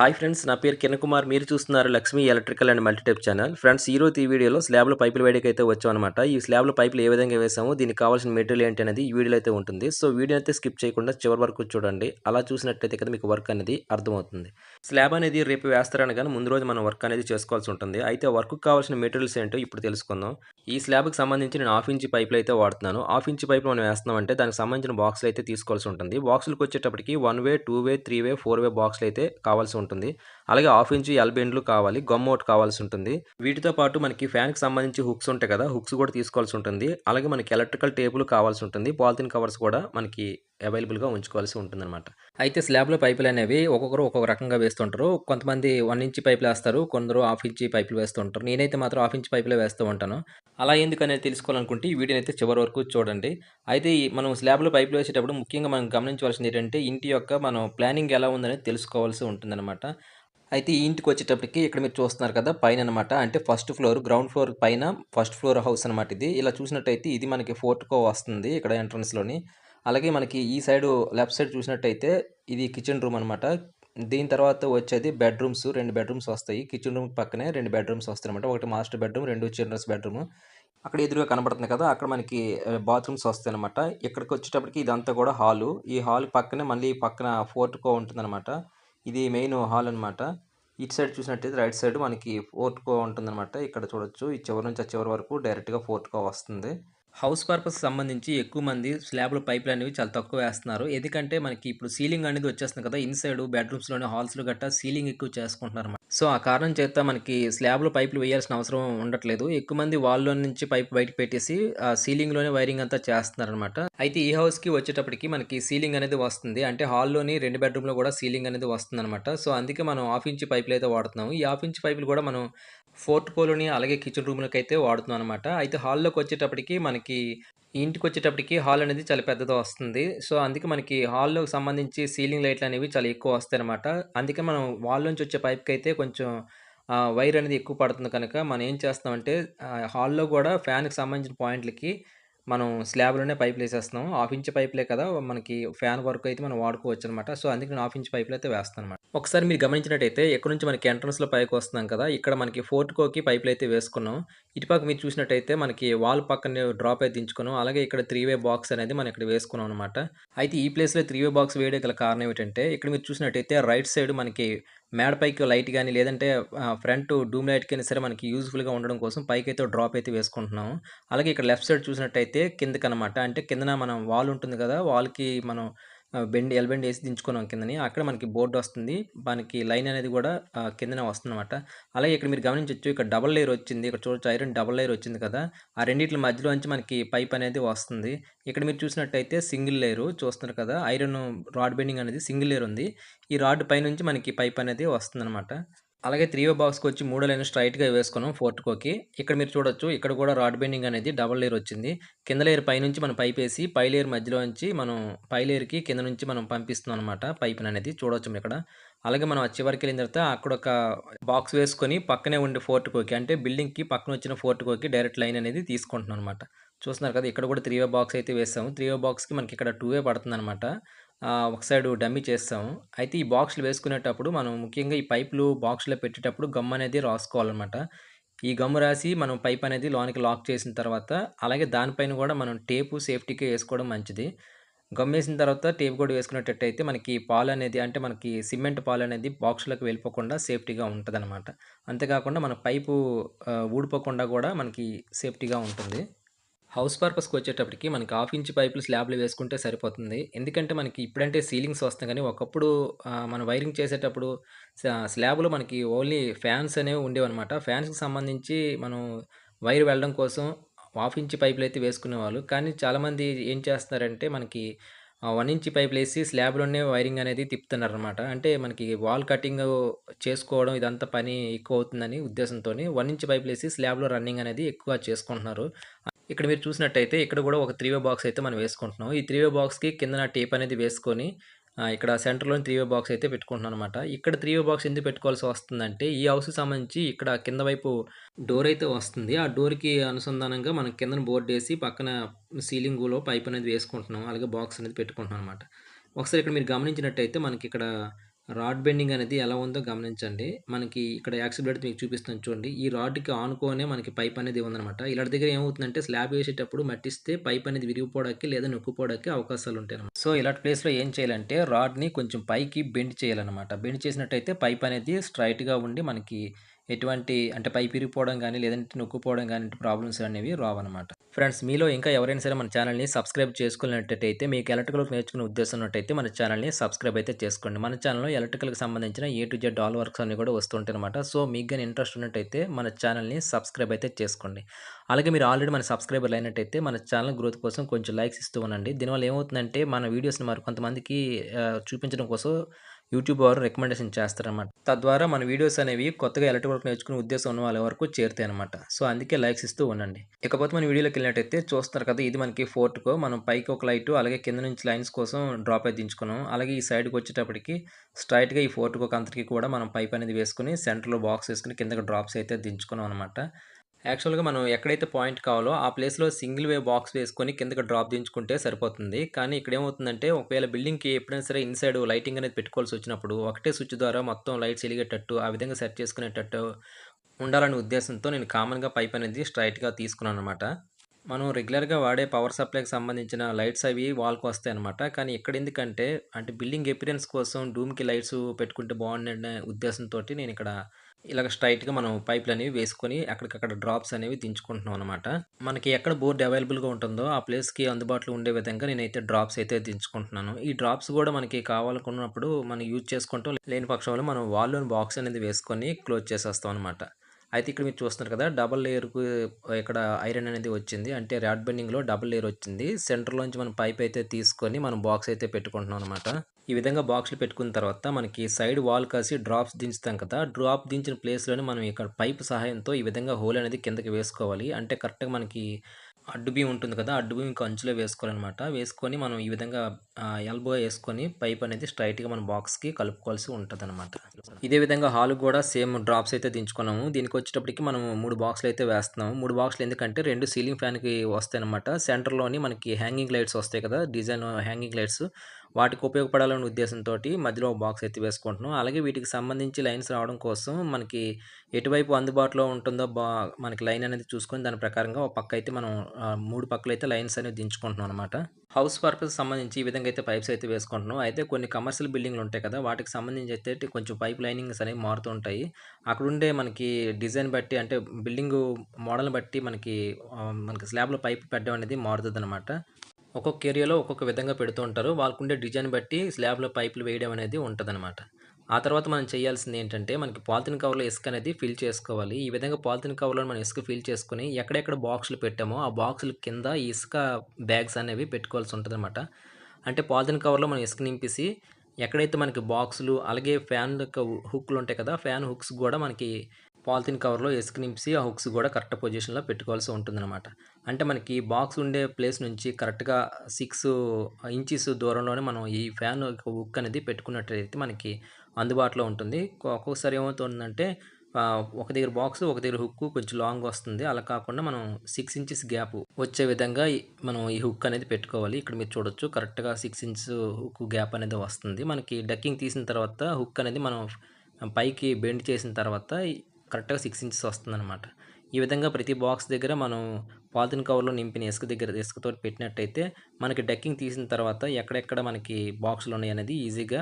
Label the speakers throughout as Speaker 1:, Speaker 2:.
Speaker 1: Hi friends నా పేరు కిరణ్ కుమార్. మీరు చూస్తున్నారు Lakshmi electrical and multitech channel. Friends ఈ రోజు ఈ వీడియోలో స్లాబ్లో పైపులు వేడికి అయితే వచ్చాం అనమాట ఈ స్లాబ్లో పైపులు ఏ విధంగా వేసామో దీనికి కావాల్సిన మెటీరియల్ ఏంటి అనేది ఈ వీడియోలో అయితే ఉంటుంది. సో వీడియో అయితే స్కిప్ చేయకుండా చివరి వరకు చూడండి. అలా చూసినట్టయితే కదా మీకు వర్క్ అనేది అర్థమవుతుంది. స్లాబ్ అనేది రేపు వేస్తారని కానీ ముందు రోజు మనం వర్క్ అనేది చేసుకోవాల్సి ఉంటుంది. అయితే వర్క్ కావాల్సిన మెటీరియల్స్ ఏంటో ఇప్పుడు తెలుసుకుందాం. ఈ స్లాబ్కి సంబంధించి నేను హాఫ్ ఇంచ్ పైపులు అయితే వాడుతున్నాను. హాఫ్ ఇంచ్ పైపు మనం వేస్తున్నామంటే దానికి సంబంధించిన బాక్సులు అయితే తీసుకోవాల్సి ఉంటుంది. బాక్సులకు వచ్చేటప్పటికి one way two way three way four way బాక్సులు అయితే కావాల్సి ఉంటుంది. అలాగే హాఫ్ ఇంచ్ ఎల్బెండ్లు కావాలి గమ్ ఒకటి కావాల్సి ఉంటుంది. వీటితో పాటు మనకి ఫ్యాన్కి సంబంధించి హుక్స్ ఉంటాయి కదా హుక్స్ కూడా తీసుకోవాల్సి ఉంటుంది. అలాగే మనకి ఎలక్ట్రికల్ టేబుల్ కావాల్సి ఉంటుంది. పాలిథిన్ కవర్స్ కూడా మనకి అవైలబుల్గా ఉంచుకోవాల్సి ఉంటుంది అనమాట అయితే స్లాబ్లో పైపులు అనేవి ఒక్కొక్కరు ఒక్కొక్క రకంగా వేస్తుంటారు. కొంతమంది వన్ ఇంచ్ పైపులు వేస్తారు కొందరు హాఫ్ ఇంచ్ పైపులు వేస్తుంటారు నేనైతే మాత్రం హాఫ్ ఇంచ్ పైపులే వేస్తూ ఉంటాను. అలా ఎందుకనేది తెలుసుకోవాలనుకుంటే ఈ వీడియోని అయితే చివరి వరకు చూడండి. అయితే మనం స్లాబ్లో పైపులు వేసేటప్పుడు ముఖ్యంగా మనం గమనించవలసింది ఏంటంటే ఇంటి యొక్క మనం ప్లానింగ్ ఎలా ఉందనేది తెలుసుకోవాల్సి ఉంటుందన్నమాట. అయితే ఈ ఇంటికి వచ్చేటప్పటికి ఇక్కడ మీరు చూస్తున్నారు కదా పైన అనమాట అంటే ఫస్ట్ ఫ్లోర్ గ్రౌండ్ ఫ్లోర్ పైన ఫస్ట్ ఫ్లోర్ హౌస్ అనమాట ఇది. ఇలా చూసినట్టయితే ఇది మనకి ఫోర్ట్కో వస్తుంది ఇక్కడ ఎంట్రన్స్లోని. అలాగే మనకి ఈ సైడ్ లెఫ్ట్ సైడ్ చూసినట్టయితే ఇది కిచెన్ రూమ్ అనమాట దీని తర్వాత వచ్చేది బెడ్రూమ్స్. రెండు బెడ్రూమ్స్ వస్తాయి. కిచెన్ రూమ్ పక్కనే రెండు బెడ్రూమ్స్ వస్తాయి అనమాట ఒకటి మాస్టర్ బెడ్రూమ్ రెండు చిల్డ్రన్స్ బెడ్రూమ్. అక్కడ ఎదురుగా కనబడుతుంది కదా అక్కడ మనకి బాత్రూమ్స్ వస్తాయి అనమాట ఇక్కడికి వచ్చేటప్పటికి ఇదంతా కూడా హాలు. ఈ హాల్ పక్కనే మళ్ళీ పక్కన ఫోర్ట్కో ఉంటుందన్నమాట. ఇది మెయిన్ హాల్ అనమాట ఇటు సైడ్ చూసినట్టయితే రైట్ సైడ్ మనకి ఫోర్ట్కో ఉంటుందన్నమాట. ఇక్కడ చూడొచ్చు. ఈ చివరి నుంచి ఆ చివరి వరకు డైరెక్ట్గా ఫోర్ట్కో వస్తుంది. హౌస్ పర్పస్ సంబంధించి ఎక్కువ మంది స్లాబ్లు పైపులు అనేవి చాలా తక్కువ వేస్తున్నారు. ఎందుకంటే మనకి ఇప్పుడు సీలింగ్ అనేది వచ్చేస్తుంది కదా ఇన్సైడ్ బెడ్రూమ్స్లోనే హాల్స్లో గట్టా సీలింగ్ ఎక్కువ చేసుకుంటున్నారు సో ఆ కారణం చేత మనకి స్లాబ్లు పైపులు వేయాల్సిన అవసరం ఉండట్లేదు. ఎక్కువ మంది వాల్లో నుంచి పైప్ బయట పెట్టేసి ఆ సీలింగ్లోనే వైరింగ్ అంతా చేస్తున్నారు అనమాట అయితే ఈ హౌస్కి వచ్చేటప్పటికి మనకి సీలింగ్ అనేది వస్తుంది. అంటే హాల్లోని రెండు బెడ్రూమ్లో కూడా సీలింగ్ అనేది వస్తుంది అనమాట సో అందుకే మనం హాఫ్ ఇంచ్ పైపులు అయితే వాడుతున్నాము. ఈ హాఫ్ ఇంచ్ పైపులు కూడా మనం ఫోర్త్ పోలోని అలాగే కిచెన్ రూమ్లోకి అయితే వాడుతున్నాం అనమాట అయితే హాల్లోకి వచ్చేటప్పటికి మనకి మనకి ఇంటికి వచ్చేటప్పటికి హాల్ అనేది చాలా పెద్దది వస్తుంది. సో అందుకే మనకి హాల్లో సంబంధించి సీలింగ్ లైట్లు అనేవి చాలా ఎక్కువ వస్తాయి అనమాట అందుకే మనం వాల్ నుంచి వచ్చే పైప్కి అయితే కొంచెం వైర్ అనేది ఎక్కువ పడుతుంది కనుక మనం ఏం చేస్తామంటే హాల్లో కూడా ఫ్యాన్కి సంబంధించిన పాయింట్లకి మనం స్లాబ్లోనే పైపులు వేసేస్తున్నాం హాఫ్ ఇంచ్ పైపులే కదా మనకి ఫ్యాన్ వరకు అయితే మనం వాడుకోవచ్చు అనమాట సో అందుకే నేను హాఫ్ ఇంచ్ పైపులు అయితే వేస్తాను అనమాట ఒకసారి మీరు గమనించినట్టయితే ఎక్కడ నుంచి మనకి ఎంట్రన్స్లో పైకి వస్తున్నాం కదా ఇక్కడ మనకి ఫోర్ట్కోకి పైపులు అయితే వేసుకున్నాం. ఇటుపక్క మీరు చూసినట్టయితే మనకి వాల్ పక్కన డ్రాప్ అయితే దించుకున్నాం. అలాగే ఇక్కడ త్రీ వే బాక్స్ అనేది మనం ఇక్కడ వేసుకున్నాం అనమాట. అయితే ఈ ప్లేస్లో త్రీ వే బాక్స్ వేయడం గల కారణం ఏంటంటే ఇక్కడ మీరు చూసినట్టయితే రైట్ సైడ్ మనకి మేడ పైకి లైట్ కానీ లేదంటే ఫ్రంట్ డూమ్ లైట్ కానీ సరే మనకి యూజ్ఫుల్గా ఉండడం కోసం పైకి అయితే డ్రాప్ అయితే వేసుకుంటున్నాం అలాగే ఇక్కడ లెఫ్ట్ సైడ్ చూసినట్టయితే కిందకి అనమాట అంటే కిందన మనం వాల్ ఉంటుంది కదా వాల్కి మనం బెండ్ ఎల్బెండ్ వేసి దించుకున్నాం కిందని. అక్కడ మనకి బోర్డు వస్తుంది. మనకి లైన్ అనేది కూడా కిందనే వస్తుంది అనమాట అలాగే ఇక్కడ మీరు గమనించవచ్చు ఇక్కడ డబల్ లేయర్ వచ్చింది. ఇక్కడ చూడొచ్చు ఐరన్ డబల్ లేయర్ వచ్చింది కదా. ఆ రెండింటి మధ్యలో నుంచి మనకి పైప్ అనేది వస్తుంది. ఇక్కడ మీరు చూసినట్టయితే సింగిల్ లేయరు చూస్తున్నారు కదా. ఐరన్ రాడ్ బెండింగ్ అనేది సింగిల్ లేయర్ ఉంది. ఈ రాడ్ పైనుంచి మనకి పైప్ అనేది వస్తుంది అనమాట అలాగే త్రీ ఓ బాక్స్కి వచ్చి మూడో లైన్ స్ట్రైట్గా వేసుకున్నాం ఫోర్ట్కోకి ఇక్కడ మీరు చూడొచ్చు ఇక్కడ కూడా రాడ్ బెండింగ్ అనేది డబల్ లేయర్ వచ్చింది. కింద లేయర్ పైనుంచి మనం పైప్ వేసి పై లేయర్ మధ్యలో నుంచి మనం పై లేయర్కి కింద నుంచి మనం పంపిస్తున్నాం అనమాట పైప్ని అనేది. చూడొచ్చు ఇక్కడ. అలాగే మనం చివరికి వెళ్ళిన తర్వాత అక్కడ ఒక బాక్స్ వేసుకొని పక్కనే ఉండే ఫోర్ట్కోకి అంటే బిల్డింగ్కి పక్కన వచ్చిన ఫోర్ట్కోకి డైరెక్ట్ లైన్ అనేది తీసుకుంటున్నాం అనమాట చూస్తున్నారు కదా ఇక్కడ కూడా త్రీ వే బాక్స్ అయితే వేసాము. త్రీ వే బాక్స్కి మనకి ఇక్కడ టూ వే పడుతుంది అనమాట ఒక సైడ్ డమ్మీ చేస్తాము. అయితే ఈ బాక్స్లు వేసుకునేటప్పుడు మనం ముఖ్యంగా ఈ పైపులు బాక్స్లో పెట్టేటప్పుడు గమ్ అనేది రాసుకోవాలన్నమాట. ఈ గమ్ రాసి మనం పైప్ అనేది లోనికి లాక్ చేసిన తర్వాత అలాగే దానిపైన కూడా మనం టేపు సేఫ్టీకి వేసుకోవడం మంచిది. గమ్ వేసిన తర్వాత టేప్ కూడా వేసుకునేటట్టయితే మనకి పాలు అనేది అంటే మనకి సిమెంట్ పాలు అనేది బాక్స్లోకి వెళ్ళిపోకుండా సేఫ్టీగా ఉంటుంది అనమాట అంతేకాకుండా మన పైపు ఊడిపోకుండా కూడా మనకి సేఫ్టీగా ఉంటుంది. హౌస్ పర్పస్కి వచ్చేటప్పటికి మనకి హాఫ్ ఇంచ్ పైపులు స్లాబ్లు వేసుకుంటే సరిపోతుంది. ఎందుకంటే మనకి ఇప్పుడంటే సీలింగ్స్ వస్తాయి కానీ ఒకప్పుడు మనం వైరింగ్ చేసేటప్పుడు స్లాబ్లో మనకి ఓన్లీ ఫ్యాన్స్ అనేవి ఉండేవన్నమాట. ఫ్యాన్స్కి సంబంధించి మనం వైర్ వెళ్ళడం కోసం హాఫ్ ఇంచ్ పైపులు అయితే వేసుకునేవాళ్ళు. కానీ చాలామంది ఏం చేస్తున్నారంటే మనకి వన్ ఇంచ్ పైపులు వేసి స్లాబ్లోనే వైరింగ్ అనేది తిప్పుతున్నారు అనమాట అంటే మనకి వాల్ కటింగ్ చేసుకోవడం ఇదంతా పని ఎక్కువ అవుతుందని ఉద్దేశంతో వన్ ఇంచ్ పైపులు వేసి స్లాబ్లో రన్నింగ్ అనేది ఎక్కువ చేసుకుంటున్నారు. ఇక్కడ మీరు చూసినట్టయితే ఇక్కడ కూడా ఒక త్రీ వే బాక్స్ అయితే మనం వేసుకుంటున్నాం. ఈ త్రీ వే బాక్స్కి కిందన టేప్ అనేది వేసుకొని ఇక్కడ సెంటర్లో త్రీ వే బాక్స్ అయితే పెట్టుకుంటున్నాను అనమాట ఇక్కడ త్రీ వే బాక్స్ ఎందుకు పెట్టుకోవాల్సి వస్తుందంటే ఈ హౌస్కి సంబంధించి ఇక్కడ కింద వైపు డోర్ అయితే వస్తుంది. ఆ డోర్కి అనుసంధానంగా మనం కిందన బోర్డు వేసి పక్కన సీలింగ్లో పైప్ అనేది వేసుకుంటున్నాం. అలాగే బాక్స్ అనేది పెట్టుకుంటున్నాం అనమాట ఒకసారి ఇక్కడ మీరు గమనించినట్టయితే మనకి ఇక్కడ రాడ్ బెండింగ్ అనేది ఎలా ఉందో గమనించండి. మనకి ఇక్కడ యాక్సిలరేటర్ మీకు చూపిస్తాను చూడండి. ఈ రాడ్‌కి ఆనుకోనే మనకి పైప్ అనేది ఉందన్నమాట ఇలాంటి దగ్గర ఏమవుతుందంటే స్లాబ్ వేసేటప్పుడు మట్టిస్తే పైప్ అనేది విరిగిపోవడానికి లేదా నొక్కుపోవడానికి అవకాశాలు ఉంటాయి సో, ఇలాంటి ప్లేస్‌లో ఏం చేయాలంటే రాడ్‌ని కొంచెం పైకి బెండ్ చేయాలనమాట. బెండ్ చేసినట్టయితే పైప్ అనేది స్ట్రైట్గా ఉండి మనకి ఎటువంటి అంటే పై పిరిగిపోవడం కానీ లేదంటే నొక్కుపోవడం కానీ ప్రాబ్లమ్స్ అనేవి రావన్నమాట ఫ్రెండ్స్ మీలో ఇంకా ఎవరైనా సరే మన ఛానల్ని సబ్స్క్రైబ్ చేసుకున్నట్టయితే మీకు ఎలక్ట్రికల్ నేర్చుకునే ఉద్దేశం ఉన్నట్టయితే మన ఛానల్ని సబ్స్క్రైబ్ అయితే చేసుకోండి. మన ఛానల్లో ఎలక్ట్రికల్‌కి సంబంధించిన A to Z all works అన్నీ కూడా వస్తుంటాయనమాట. సో, మీకు కానీ ఇంట్రెస్ట్ ఉన్నట్టయితే మన ఛానల్ని సబ్స్క్రైబ్ అయితే చేసుకోండి. అలాగే మీరు ఆల్రెడీ మన సబ్స్క్రైబర్లు అయినట్టయితే మన ఛానల్ గ్రోత్ కోసం కొంచెం లైక్స్ ఇస్తూ ఉండండి. దీనివల్ల ఏమవుతుందంటే మన వీడియోస్‌ని మరి కొంతమందికి చూపించడం కోసం యూట్యూబ్ వారు రికమెండేషన్ చేస్తారనమాట. తద్వారా మన వీడియోస్ అనేవి కొత్తగా ఎలక్ట్రిక్ వర్క్ నేర్చుకునే ఉద్దేశం ఉన్న వాళ్ళ వరకు చేరుతాయి అనమాట సో, అందుకే లైక్స్ ఇస్తూ ఉండండి. ఇకపోతే మన వీడియోలోకెళ్ళినట్టయితే చూస్తారు కదా! ఇది మనకి ఫోర్ట్‌కో మనం పైకి ఒక లైటు అలాగే కింద నుంచి లైన్స్ కోసం డ్రాప్ అయితే దించుకున్నాం. అలాగే ఈ సైడ్‌కి వచ్చేటప్పటికి స్ట్రైట్గా ఈ ఫోర్ట్‌కోకి అంతటికి కూడా మనం పైప్ అనేది వేసుకొని సెంటర్‌లో బాక్స్ వేసుకొని కిందకి డ్రాప్స్ అయితే దించుకున్నాం అనమాట. యాక్చువల్‌గా మనం ఎక్కడైతే పాయింట్ కావాలో ఆ ప్లేస్‌లో సింగిల్ వే బాక్స్ వేసుకొని కిందకి డ్రాప్ దించుకుంటే సరిపోతుంది. కానీ ఇక్కడ ఏమవుతుందంటే ఒకవేళ బిల్డింగ్‌కి ఎప్పుడైనా సరే ఇన్‌సైడ్ లైటింగ్ అనేది పెట్టుకోవాల్సి వచ్చినప్పుడు ఒకటే స్విచ్ ద్వారా మొత్తం లైట్స్ వెలిగేటట్టు ఆ విధంగా సెట్ చేసుకునేటట్టు ఉండాలనే ఉద్దేశంతో నేను కామన్‌గా పైప్ అనేది స్ట్రైట్గా తీసుకున్నాను అనమాట మనం రెగ్యులర్‌గా వాడే పవర్ సప్లైకి సంబంధించిన లైట్స్ అవి వాల్‌కి వస్తాయనమాట. కానీ ఇక్కడ ఎందుకంటే అంటే బిల్డింగ్ ఎపిరియన్స్ కోసం డూమ్‌కి లైట్స్ పెట్టుకుంటే బాగుండే ఉద్దేశంతో నేను ఇక్కడ ఇలాగ స్ట్రైట్గా మనం పైపులనేవి వేసుకొని అక్కడికక్కడ డ్రాప్స్ అనేవి దించుకుంటున్నాం అనమాట. మనకి ఎక్కడ బోర్డ్ అవైలబుల్‌గా ఉంటుందో ఆ ప్లేస్‌కి అందుబాటులో ఉండే విధంగా నేనైతే డ్రాప్స్ అయితే దించుకుంటున్నాను. ఈ డ్రాప్స్ కూడా మనకి కావాలనుకున్నప్పుడు మనం యూజ్ చేసుకుంటాం. లేని పక్షంలో మనం వాల్‌లోని బాక్స్ అనేది వేసుకొని క్లోజ్ చేసేస్తాం అనమాట. అయితే ఇక్కడ మీరు చూస్తున్నారు కదా! డబల్ లేయర్‌కు ఇక్కడ ఐరన్ అనేది వచ్చింది. అంటే రాడ్ బెండింగ్‌లో డబల్ లేయర్ వచ్చింది. సెంటర్‌లోంచి మనం పైప్ అయితే తీసుకొని మనం బాక్స్ అయితే పెట్టుకుంటున్నాం అనమాట. ఈ విధంగా బాక్స్‌లు పెట్టుకున్న తర్వాత మనకి సైడ్ వాల్ కాసి డ్రాప్స్ దించుతాం కదా! డ్రాప్ దించిన ప్లేస్‌లోనే మనం ఇక్కడ పైప్ సహాయంతో ఈ విధంగా హోల్ అనేది కిందకి వేసుకోవాలి. అంటే కరెక్ట్‌గా మనకి అడ్డు బియ్యం ఉంటుంది కదా! అడ్డు ఇంకా అంచులో వేసుకోవాలన్నమాట వేసుకొని మనం ఈ విధంగా ఎల్బో వేసుకొని పైప్ అనేది స్ట్రైట్గా మన బాక్స్‌కి కలుపుకోవాల్సి ఉంటుంది అనమాట ఇదే విధంగా హాల్ కూడా సేమ్ డ్రాప్స్ అయితే దించుకున్నాము. దీనికి వచ్చేటప్పటికి మనం మూడు బాక్స్‌లు అయితే వేస్తున్నాము. మూడు బాక్స్‌లు ఎందుకంటే రెండు సీలింగ్ ఫ్యాన్‌కి వస్తాయనమాట. సెంటర్‌లోని మనకి హ్యాంగింగ్ లైట్స్ వస్తాయి కదా! డిజైన్ హ్యాంగింగ్ లైట్స్ వాటికి ఉపయోగపడాలనే ఉద్దేశంతో మధ్యలో ఒక బాక్స్ అయితే వేసుకుంటున్నాం. అలాగే వీటికి సంబంధించి లైన్స్ రావడం కోసం మనకి ఎటువైపు అందుబాటులో ఉంటుందో బా మనకి లైన్ అనేది చూసుకొని దాని ప్రకారంగా ఒక పక్క అయితే మనం మూడు పక్కలైతే లైన్స్ అనేవి దించుకుంటున్నాం అనమాట. హౌస్ పర్పస్ సంబంధించి ఈ విధంగా అయితే పైప్స్ అయితే వేసుకుంటున్నాం. అయితే కొన్ని కమర్షియల్ బిల్డింగ్‌లు ఉంటాయి కదా! వాటికి సంబంధించి అయితే కొంచెం పైప్ లైనింగ్స్ అనేవి మారుతూ ఉంటాయి. అక్కడుండే మనకి డిజైన్ బట్టి అంటే బిల్డింగు మోడల్‌ని బట్టి మనకి మనకి స్లాబ్‌లో పైప్ పెట్టడం అనేది మారుతదనమాట. ఒక్కొక్క ఏరియాలో ఒక్కొక్క విధంగా పెడుతూ ఉంటారు. వాళ్ళకుండే డిజైన్ బట్టి స్లాబ్‌లో పైపులు వేయడం అనేది ఉంటదనమాట. ఆ తర్వాత మనం చేయాల్సింది ఏంటంటే మనకి పాలిథిన్ కవర్‌లో ఇసుక అనేది ఫిల్ చేసుకోవాలి. ఈ విధంగా పాలిథిన్ కవర్‌లో మనం ఇసుక ఫిల్ చేసుకొని ఎక్కడెక్కడ బాక్సులు పెట్టామో ఆ బాక్సుల కింద ఈ ఇసుక బ్యాగ్స్ అనేవి పెట్టుకోవాల్సి ఉంటదనమాట. అంటే పాలిథిన్ కవర్‌లో మనం ఇసుక నింపేసి ఎక్కడైతే మనకి బాక్సులు అలాగే ఫ్యాన్ యొక్క హుక్‌లు ఉంటాయి కదా! ఫ్యాన్ హుక్స్ కూడా మనకి పాలిథిన్ కవర్‌లో ఇసుక నింపి ఆ హుక్స్ కూడా కరెక్ట్ పొజిషన్‌లో పెట్టుకోవాల్సి ఉంటుందనమాట. అంటే మనకి బాక్స్ ఉండే ప్లేస్ నుంచి కరెక్ట్‌గా సిక్స్ ఇంచెస్ దూరంలోనే మనం ఈ ఫ్యాన్ యొక్క హుక్ అనేది పెట్టుకున్నట్టయితే మనకి అందుబాటులో ఉంటుంది. ఒక్కొక్కసారి ఏమవుతుందంటే ఒక దగ్గర బాక్స్ ఒక దగ్గర హుక్ కొంచెం లాంగ్ వస్తుంది. అలా కాకుండా మనం సిక్స్ ఇంచెస్ గ్యాప్ వచ్చే విధంగా మనం ఈ హుక్ అనేది పెట్టుకోవాలి. ఇక్కడ మీరు చూడొచ్చు కరెక్ట్‌గా సిక్స్ ఇంచెస్ హుక్ గ్యాప్ అనేది వస్తుంది. మనకి డక్కింగ్ తీసిన తర్వాత హుక్ అనేది మనం పైకి బెండ్ చేసిన తర్వాత కరెక్ట్‌గా సిక్స్ ఇంచెస్ వస్తుందన్నమాట ఈ విధంగా ప్రతి బాక్స్ దగ్గర మనం పాలిథిన్ కవర్‌లో నింపిన ఇసుక దగ్గర ఇసుకతో పెట్టినట్టయితే మనకి డక్కింగ్ తీసిన తర్వాత ఎక్కడెక్కడ మనకి బాక్సులు ఉన్నాయనేది ఈజీగా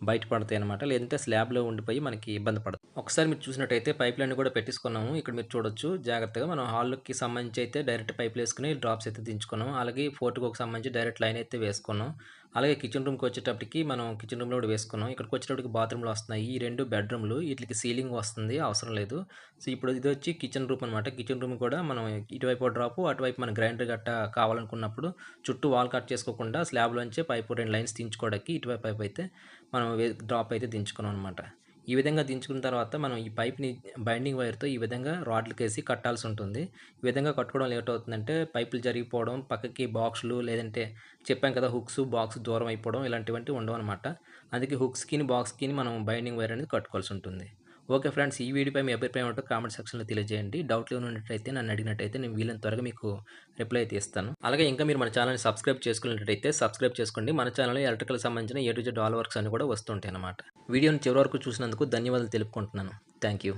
Speaker 1: బయటపడతాయనమాట. లేదంటే స్లాబ్‌లో ఉండిపోయి మనకి ఇబ్బంది పడదు. ఒకసారి మీరు చూసినట్టయితే పైపులన్నీ కూడా పెట్టేసుకున్నాము. ఇక్కడ మీరు చూడొచ్చు జాగ్రత్తగా మనం హాల్‌కి సంబంధించి అయితే డైరెక్ట్ పైపులేసుకొని డ్రాప్స్ అయితే దించుకున్నాం. అలాగే ఫోర్ట్‌కోకి సంబంధించి డైరెక్ట్ లైన్ అయితే వేసుకున్నాం. అలాగే కిచెన్ రూమ్‌కి వచ్చేటప్పటికి మనం కిచెన్ రూమ్‌లో కూడా వేసుకున్నాం. ఇక్కడికి వచ్చేటప్పటికి బాత్రూమ్‌లు వస్తున్నాయి. ఈ రెండు బెడ్‌రూమ్‌లు వీటికి సీలింగ్ వస్తుంది అవసరం లేదు. సో, ఇప్పుడు ఇది వచ్చి కిచెన్ రూమ్ అనమాట. కిచెన్ రూమ్ కూడా మనం ఇటువైపు డ్రాపు అటువైపు మన గ్రైండర్ గట్ట కావాలనుకున్నప్పుడు చుట్టూ వాల్ కట్ చేసుకోకుండా స్లాబ్‌లోంచే పైపు రెండు లైన్స్ దించుకోవడానికి ఇటువైపు పైపు అయితే మనం డ్రాప్ అయితే దించుకున్నాం అనమాట. ఈ విధంగా దించుకున్న తర్వాత మనం ఈ పైప్‌ని బైండింగ్ వైర్‌తో ఈ విధంగా రాడ్లకేసి కట్టాల్సి ఉంటుంది. ఈ విధంగా కట్టుకోవడం లేట్ అవుతుందంటే పైపులు జరిగిపోవడం, పక్కకి బాక్సులు లేదంటే చెప్పాం కదా! హుక్స్, బాక్స్ దూరం అయిపోవడం ఇలాంటివంటివి ఉండవనమాట. అందుకే హుక్స్‌కిని, బాక్స్‌కిని మనం బైండింగ్ వైర్ అనేది కట్టుకోవాల్సి ఉంటుంది. ఓకే ఫ్రెండ్స్ ఈ వీడియోపై మీ అభిప్రాయం ఏంటో కామెంట్ సెక్షన్లో తెలియజేయండి. డౌట్లు ఉన్నట్టయితే నన్ను అడిగినట్టయితే నేను వీళ్ళని త్వరగా మీకు రిప్లై అయితే ఇస్తాను అలాగే ఇంకా మీరు మన ఛానల్ని సబ్స్క్రైబ్ చేసుకున్నట్టయితే సబ్స్క్రైబ్ చేసుకోండి. మన ఛానల్లో ఎలక్ట్రికల్ సంబంధించిన A to Z all works అన్ని కూడా వస్తుంటాయి అన్నమాట వీడియోని చివరి వరకు చూసినందుకు ధన్యవాదాలు తెలుపుకుంటున్నాను. Thank you.